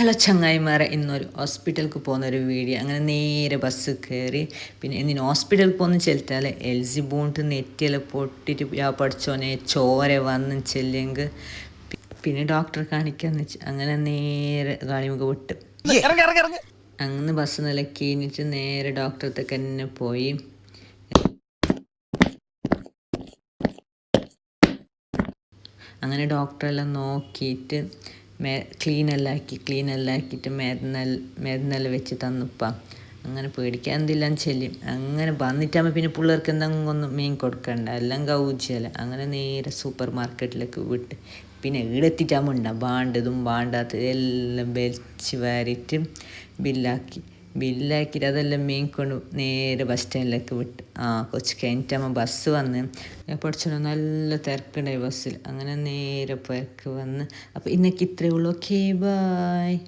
Hello ചങ്ങായിമാരെ ഇന്നൊരു ഹോസ്പിറ്റലിൽ പോകുന്ന ഒരു വീഡിയോ. അങ്ങനെ നേരെ ബസ് കയറി പിന്നെ എന്തിന് ഹോസ്പിറ്റലിൽ പോകുന്ന ചെലുത്താൽ എൽ സി ബോണ്ട് നെറ്റിയെല്ലാം പൊട്ടിട്ട് ഞാൻ പഠിച്ചോനെ ചോര വന്ന് ചെല്ലെങ്കിൽ പിന്നെ ഡോക്ടർ കാണിക്കാന്ന് വെച്ച്. അങ്ങനെ നേരെ കാണിമുഖ വിട്ട്. അങ്ങനെ ബസ് നില കഴിഞ്ഞിട്ട് നേരെ ഡോക്ടറത്തേക്ക് തന്നെ പോയി. അങ്ങനെ ഡോക്ടറെല്ലാം നോക്കിയിട്ട് മേ ക്ലീനെല്ലാക്കി ക്ലീനെല്ലാക്കിയിട്ട് മരുന്നെല്ലാം മരുന്നെല്ലാം വെച്ച് തന്നുപ്പ. അങ്ങനെ പേടിക്കാൻ എന്തില്ലാന്ന് ചെല്ലും. അങ്ങനെ വന്നിട്ടാകുമ്പോൾ പിന്നെ പിള്ളേർക്ക് എന്തെങ്കിലും മീൻ കൊടുക്കണ്ട. എല്ലാം കൗച്ചല അങ്ങനെ നേരെ സൂപ്പർ മാർക്കറ്റിലേക്ക് വിട്ട്. പിന്നെ ഈടെത്തിയിട്ടാകുമ്പോൾ ഉണ്ടാകും വേണ്ടതും വേണ്ടാത്തതും എല്ലാം വലിച്ച് വാരിയിട്ട് ബില്ലാക്കി. ബില്ലാക്കിയിട്ട് അതെല്ലാം മീൻ കൊണ്ട് നേരെ ബസ് സ്റ്റാൻഡിലേക്ക് വിട്ട്. ആ കൊച്ചു കഴിഞ്ഞിട്ടാകുമ്പോൾ ബസ് വന്ന് പഠിച്ചോ നല്ല തിരക്കുണ്ടായി ബസ്സിൽ അങ്ങനെ നേരെ പുരക്ക് വന്ന്. അപ്പോൾ ഇന്നേക്ക് ഇത്രയേ ഉള്ളൂ. Okay bye